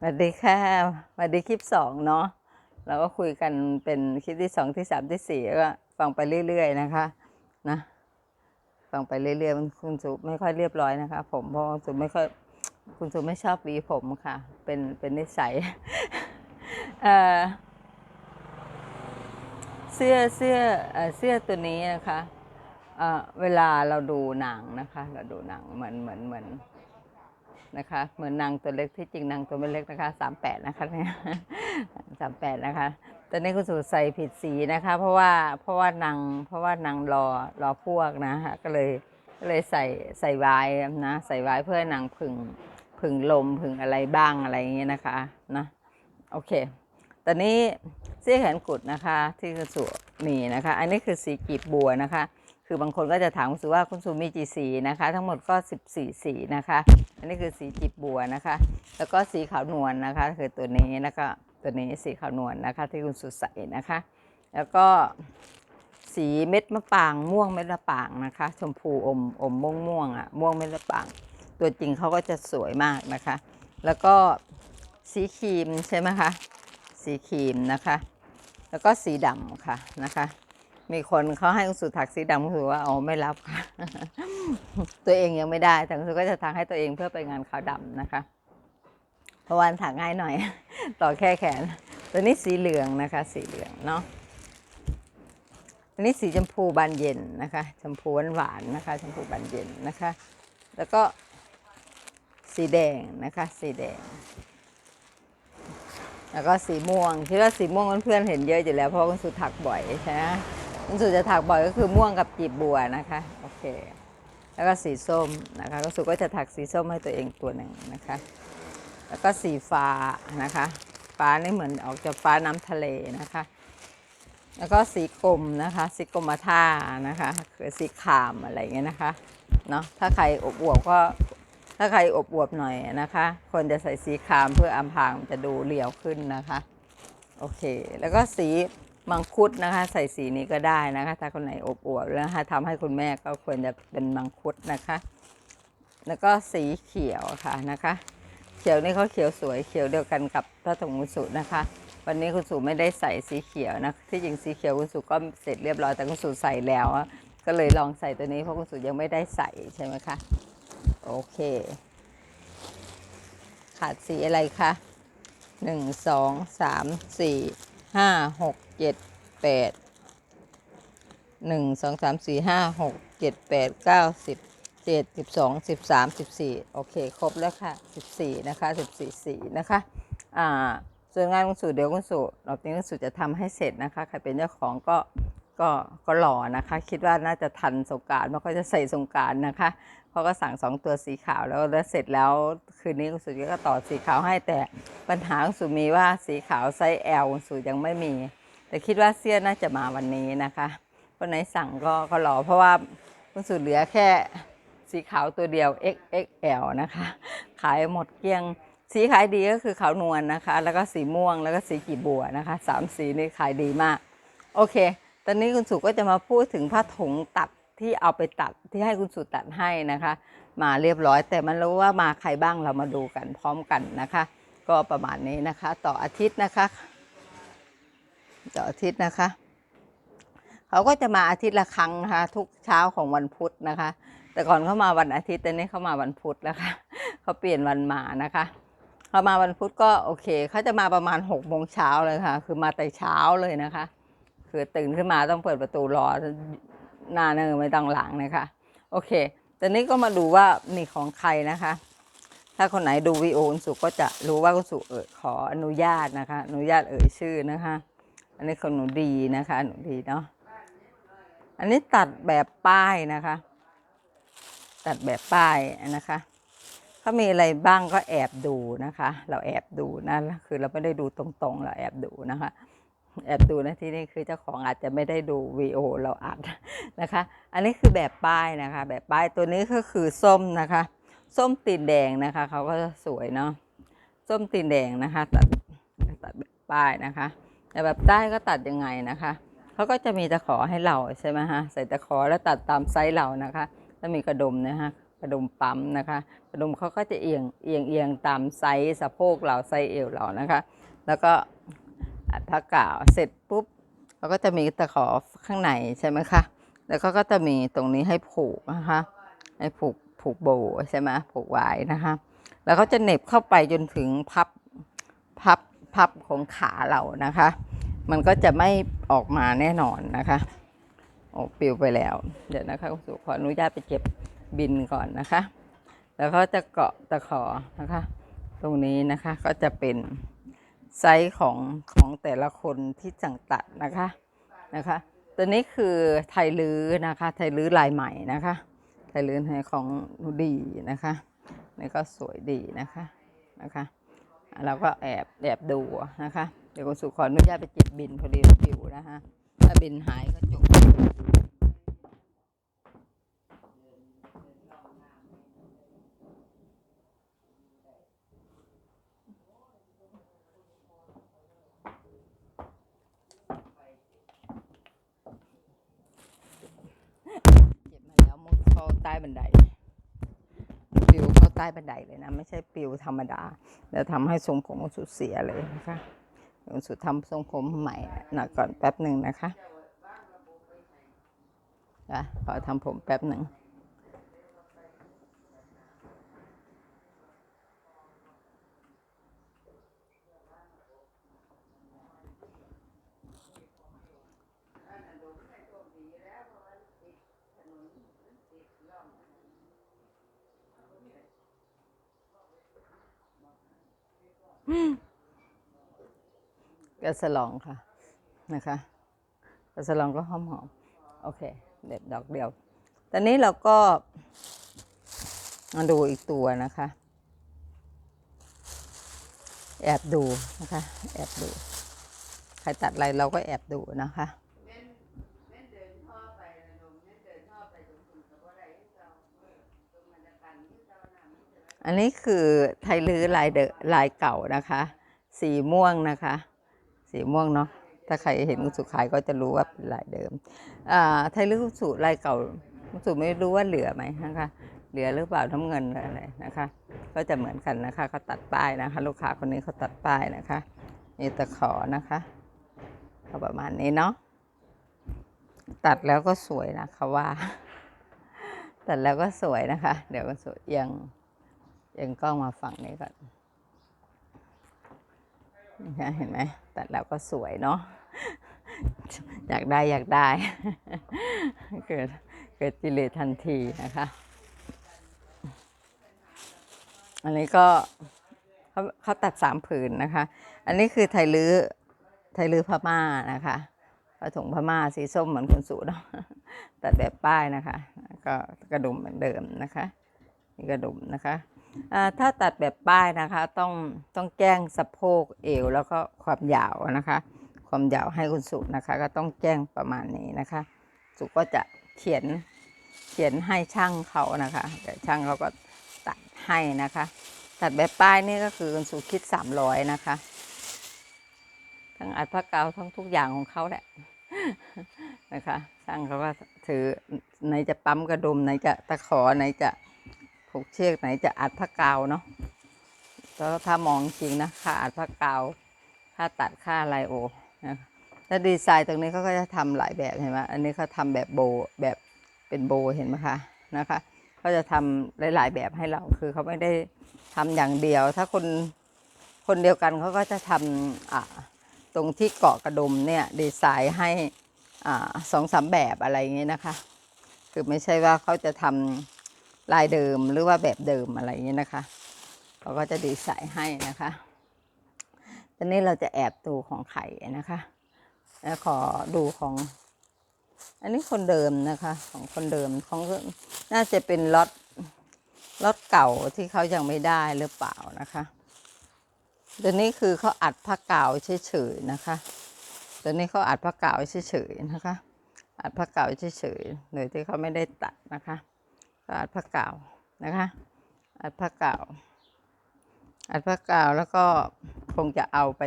สวัสดีค่ะสวัสดีคลิปสองเนาะเราก็คุยกันเป็นคลิปที่สองที่สามที่สี่ก็ฟังไปเรื่อย ๆ นะคะนะฟังไปเรื่อยๆมันคุณสุไม่ค่อยเรียบร้อยนะคะ ผมเพราะคุณสุไม่ค่อยคุณสุไม่ชอบวีผมค่ะ เป็นเป็นนิสัยเอ่อเสื้อเสื้อเออเสื้อตัวนี้นะคะเออเวลาเราดูหนังนะคะ เราดูหนังเหมือนเหมือนเหมือน นะคะ เหมือนนางตัวเล็กที่จริงนางตัวไม่เล็กนะคะสามแปดนะคะเนี่ยสามแปดนะคะตอนนี้คุณสูใส่ผิดสีนะคะ เพราะว่าเพราะว่านางเพราะว่านางรอรอพวกนะคะก็เลยก็เลยใส่ใส่ไว้นะใส่ไว้เพื่อนางผึ่งผึ่งลมผึ่งอะไรบ้างอะไรอย่างเงี้ยนะคะนะโอเค ตอนนี้เสื้อแขนกุดนะคะที่คุณสุมีนะคะ อันนี้คือสีกีบบัวนะคะ คือบางคนก็จะถามคุณสุว่าคุณสุมีกี่สีนะคะ ทั้งหมดก็ 14 สีนะคะ อันนี้คือสีจีบบัวนะคะ แล้วก็สีขาวนวลนะคะ คือตัวนี้แล้วก็ตัวนี้สีขาวนวลนะคะ ที่คุณสุใส่นะคะ แล้วก็สีเม็ดมะปรางม่วงเม็ดมะปรางนะคะ ชมพูอมอมม่วงม่วงอะม่วงเม็ดมะปราง ตัวจริงเขาก็จะสวยมากนะคะ แล้วก็สีครีมใช่ไหมคะสีครีมนะคะ แล้วก็สีดำค่ะนะคะ มีคนเขาให้คุสุถักสีดำคุณสุว่าอ๋อไม่รับค่ะตัวเองยังไม่ได้แต่คุณสุก็จะถักให้ตัวเองเพื่อไปงานขาวดำนะคะเพราะวันถักง่ายหน่อย ต่อแค่แขน ตัวนี้สีเหลืองนะคะ สีเหลืองเนาะอันนี้สีชมพูบานเย็นนะคะชมพูหวานๆนะคะชมพูบานเย็นนะคะ แล้วก็สีแดงนะคะ สีแดงแล้วก็สีม่วงคิดว่าสีม่วงเพื่อนๆเห็นเยอะอยู่แล้วเพราะคุณสุถักบ่อยใช่ไหม คุณสุจะถักบ่อยก็คือม่วงกับจีบบัวนะคะโอเค แล้วก็สีส้มนะคะคุณสุก็จะถักสีส้มให้ตัวเองตัวหนึ่งนะคะ แล้วก็สีฟ้านะคะ ฟ้านี่เหมือนออกจากฟ้าน้ำทะเลนะคะ แล้วก็สีกรมนะคะ สีกรมท่านะคะคือสีขามอะไรเงี้ยนะคะเนาะถ้าใครอบอวบก็ถ้าใครอบอวบหน่อยนะคะควรจะใส่สีครามเพื่ออำพรางจะดูเรียวขึ้นนะคะโอเค แล้วก็สี มังคุดนะคะ ใส่สีนี้ก็ได้นะคะ ถ้าคนไหนอบอวบแล้วนะคะทำให้คุณแม่ก็ควรจะเป็นมังคุดนะคะ แล้วก็สีเขียวค่ะนะคะ เขียวนี่เขาเขียวสวยเขียวเดียวกันกับพระธงคุณสุนะคะ วันนี้คุณสุไม่ได้ใส่สีเขียวนะที่จริงสีเขียวคุณสุก็เสร็จเรียบร้อยแต่คุณสุใส่แล้ว ก็เลยลองใส่ตัวนี้เพราะคุณสุยังไม่ได้ใส่ใช่ไหมคะโอเค ขาดสีอะไรคะหนึ่งสองสามสี่ ห้าหกเจ็ดแปดหนึ่งสองสามสี่ห้าหกเจ็ดแปดเก้าสิบเจ็ดสิบสองสิบสามสิบสี่โอเค ครบแล้วค่ะสิบสี่นะคะสิบสี่สีนะคะอ่าส่วนงานคุณสูเดี๋ยวคุณสูรอบนี้คุณสูจะทำให้เสร็จนะคะใครเป็นเจ้าของก็ก็ก็รอนะคะ คิดว่าน่าจะทันสงกรารมันก็จะใส่สงการนะคะ เขาก็สั่งสองตัวสีขาวแล้วแล้วเสร็จแล้วคืนนี้คุณสุก็ต่อสีขาวให้แต่ปัญหาคุณสุมีว่าสีขาวไซส์ L คุณสุยังไม่มี แต่คิดว่าเสื้อน่าจะมาวันนี้นะคะคนไหนสั่งก็ก็รอเพราะว่าคุณสุเหลือแค่สีขาวตัวเดียว XXL นะคะ ขายหมดเกลี้ยงสีขายดีก็คือขาวนวลนะคะ แล้วก็สีม่วงแล้วก็สีกีบบัวนะคะสามสีนี้ขายดีมาก โอเค ตอนนี้คุณสุก็จะมาพูดถึงผ้าถุงตัด ที่เอาไปตัดที่ให้คุณสุตัดให้นะคะ มาเรียบร้อย แต่มันรู้ว่ามาใครบ้างเรามาดูกันพร้อมกันนะคะ ก็ประมาณนี้นะคะ ต่ออาทิตย์นะคะ ต่ออาทิตย์นะคะเขาก็จะมาอาทิตย์ละครั้งนะคะทุกเช้าของวันพุธนะคะ แต่ก่อนเขามาวันอาทิตย์แต่นี้เขามาวันพุธแล้วค่ะเขาเปลี่ยนวันมานะคะเขามาวันพุธก็โอเคเขาจะมาประมาณหกโมงเช้าเลยค่ะ คือมาแต่เช้าเลยนะคะ คือตื่นขึ้นมาต้องเปิดประตูรอ น้าเนอไม่ต้องหลังนะคะ โอเคตอนนี้ก็มาดูว่านี่ของใครนะคะ ถ้าคนไหนดูวีโอคุณสุก็จะรู้ว่าคุณสุเออขออนุญาตนะคะ อนุญาตเอ่ยชื่อนะคะ อันนี้ของหนูดีนะคะ หนูดีเนาะอันนี้ตัดแบบป้ายนะคะ ตัดแบบป้ายนะคะเขามีอะไรบ้างก็แอบดูนะคะ เราแอบดูนะคือเราไม่ได้ดูตรงๆ เราแอบดูนะคะ แอบดูนะที่นี่คือเจ้าของอาจจะไม่ได้ดูวีโอเราอัดนะคะ อันนี้คือแบบป้ายนะคะ แบบป้ายตัวนี้ก็คือส้มนะคะ ส้มตีนแดงนะคะเขาก็จะสวยเนาะส้มตีนแดงนะคะตัดตัดแบบป้ายนะคะ แต่แบบใต้ก็ตัดยังไงนะคะเขาก็จะมีตะขอให้เราใช่ไหมฮะใส่ตะขอแล้วตัดตามไซส์เรานะคะ แล้วมีกระดุมนะฮะกระดุมปั๊มนะคะกระดุมเขาก็จะเอียงเอียงเอียงตามไซส์สะโพกเราไซส์เอวเรานะคะ แล้วก็ อัดผ้ากาวเสร็จปุ๊บเราก็จะมีตะขอข้างในใช่ไหมคะ แล้วก็ก็จะมีตรงนี้ให้ผูกนะคะให้ผูกผูกโบใช่ไหมผูกไว้นะคะ แล้วก็จะเหน็บเข้าไปจนถึงพับพับพับของขาเรานะคะ มันก็จะไม่ออกมาแน่นอนนะคะโอ้ปิวไปแล้ว เดี๋ยวนะคะคุณสุขออนุญาตไปเก็บบินก่อนนะคะ แล้วก็จะเกาะตะขอนะคะ ตรงนี้นะคะก็จะเป็น ไซส์ของของแต่ละคนที่สั่งตัดนะคะนะคะ ตัวนี้คือไทยลื้อนะคะ ไทยลื้อลายใหม่นะคะ ไทยลื้อของหนูดีนะคะนี่ก็สวยดีนะคะนะคะเราก็แอบแอบดูนะคะ เดี๋ยวคุณสุขออนุญาตไปจิบบินพอดีปิวนะคะถ้าบินหายก็จบ เจ็บมาแล้วมุดเข้าใต้ บันไดปิวเข้าใต้บันไดเลยนะ ไม่ใช่ปิวธรรมดาแล้วทำให้ทรงผมสุดเสียเลยนะคะเดี๋ยวสุดทำทรงผมใหม่หน่อยก่อนแป๊บหนึ่งนะคะอะขอทำผมแป๊บหนึ่ง กระสลองค่ะนะคะกระสลองก็หอมหอมโอเค เด็ดดอกเดียว ตอนนี้เราก็มาดูอีกตัวนะคะ แอบดูนะคะ แอบดู ใครตัดอะไรเราก็แอบดูนะคะ อันนี้คือไทยลื้อลายเดลายเก่านะคะ สีม่วงนะคะ สีม่วงเนาะถ้าใครเห็นอุสุขายก็จะรู้ว่าเป็นลายเดิมไทยลื้ออุสุลายเก่าอุสุไม่รู้ว่าเหลือไหมนะคะเหลือหรือเปล่าน้ำเงินอะไรนะคะ ก็จะเหมือนกันนะคะเขาตัดป้ายนะคะ ลูกค้าคนนี้เขาตัดป้ายนะคะนี่ตะขอนะคะก็ประมาณนี้เนาะตัดแล้วก็สวยนะเขาว่า ตัดแล้วก็สวยนะคะ เดี๋ยวก็สวยเอียัง เองกล้องมาฝั่งนี้ก่อนเห็นไหมตัดแล้วก็สวยเนาะอยากได้อยากได้ เกิดเกิดกิเลสทันทีนะคะ อันนี้ก็เขาเขาตัดสามผืนนะคะ อันนี้คือไทยลื้อไทยลื้อพม่านะคะผ้าถุงพม่าสีส้มเหมือนคนสูเนาะตัดแบบป้ายนะคะ ก็กระดุมเหมือนเดิมนะคะนี่กระดุมนะคะ ถ้าตัดแบบป้ายนะคะต้องต้องแจ้งสะโพกเอวแล้วก็ความยาวนะคะ ความยาวให้คุณสุนะคะ ก็ต้องแจ้งประมาณนี้นะคะ สุก็จะเขียนเขียนให้ช่างเขานะคะเดี๋ยวช่างเขาก็ตัดให้นะคะ ตัดแบบป้ายนี่ก็คือคุณสุคิดสามร้อยนะคะ ทั้งอัดผ้ากาวทั้งทุกอย่างของเขาแหละนะคะช่างเขาก็ถือไหนจะปั๊มกระดุมไหนจะตะขอไหนจะ ผูกเชือกไหนจะอัดผ้ากาวเนาะแล้วถ้ามองจริงนะค่าอัดผ้ากาว ค่าตัดค่าอะไรโอนะแล้วดีไซน์ตรงนี้เขาก็จะทำหลายแบบเห็นไหมอันนี้เขาทำแบบโบแบบเป็นโบเห็นไหมคะนะคะเขาจะทำหลายๆแบบให้เราคือเขาไม่ได้ทำอย่างเดียว ถ้าคนคนเดียวกันเขาก็จะทำอ่าตรงที่เกาะกระดุมเนี่ยดีไซน์ให้อ่าสองสามแบบอะไรอย่างเงี้ยนะคะ คือไม่ใช่ว่าเขาจะทำ ลายเดิมหรือว่าแบบเดิมอะไรอย่างนี้นะคะเขาก็จะดีไซน์ให้นะคะตอนนี้เราจะแอบดูของไข่นะคะ แล้วขอดูของ อันนี้คนเดิมนะคะ ของคนเดิมของน่าจะเป็นล็อตล็อตเก่าที่เขายังไม่ได้หรือเปล่านะคะตัวนี้คือเขาอัดผ้ากาวเฉยๆนะคะตัวนี้เขาอัดผ้ากาวเฉยๆนะคะ อัดผ้ากาวเฉยๆโดยที่เขาไม่ได้ตัดนะคะ อัดผ้ากาวนะคะ อัดผ้ากาวอัดผ้ากาวแล้วก็คงจะเอาไป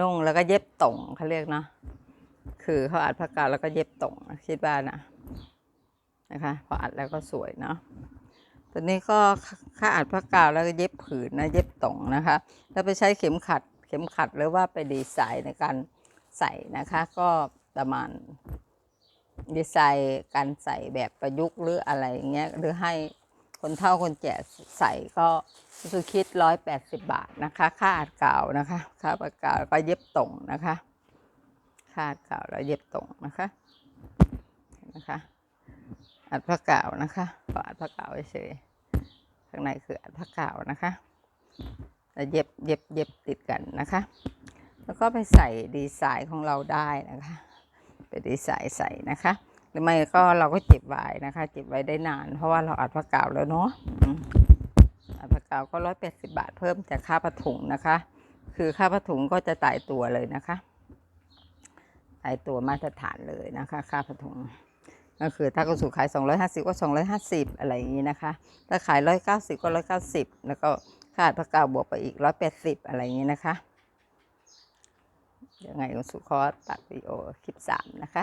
นุ่งแล้วก็เย็บต่งเขาเรียกเนาะคือเขาอัดผ้ากาวแล้วก็เย็บต่งคิดว่านะนะคะ พออัดแล้วก็สวยเนาะตัวนี้ก็ค่าอัดผ้ากาวแล้วก็เย็บผืนนะเย็บตรงนะคะ แล้วไปใช้เข็มขัด เข็มขัดหรือว่าไปดีไซน์ในการใส่นะคะ ก็ประมาณ ดีไซน์การใส่แบบประยุกต์หรืออะไรอย่างเงี้ยหรือให้คนเฒ่าคนแก่ใส่ก็สุคิดร้อยแปดสิบบาทนะคะ ค่าอัดกาวนะคะค่าอัดกาวแล้วก็เย็บตรงนะคะค่าอัดกาวแล้วเย็บตรงนะคะนะคะอัดผ้ากานะคะก็อัดผ้ากาเฉยข้างในคืออัดผ้ากานะคะแล้วเย็บเย็บเย็บติดกันนะคะ แล้วก็ไปใส่ดีไซน์ของเราได้นะคะ ไปดีไซน์ใส่นะคะ หรือไม่ก็เราก็เจ็บไว้นะคะเจ็บไว้ได้นาน เพราะว่าเราอัดผ้ากาวแล้วเนาะอัดผ้ากาวก็ร้อยแปดสิบาทเพิ่มจากค่าผ้าถุงนะคะ คือค่าผ้าถุงก็จะตายตัวเลยนะคะตายตัวมาตรฐานเลยนะคะ ค่าผ้าถุงก็คือถ้ากระสุขาย 250 ก็ 250 อะไรอย่างนี้นะคะ ถ้าขาย 190 ก็ 190 แล้วก็ค่าพระกาวบวกไปอีก 180 อะไรอย่างนี้นะคะ ยังไงกระสุขอตัดวิดีโอคลิป3นะคะ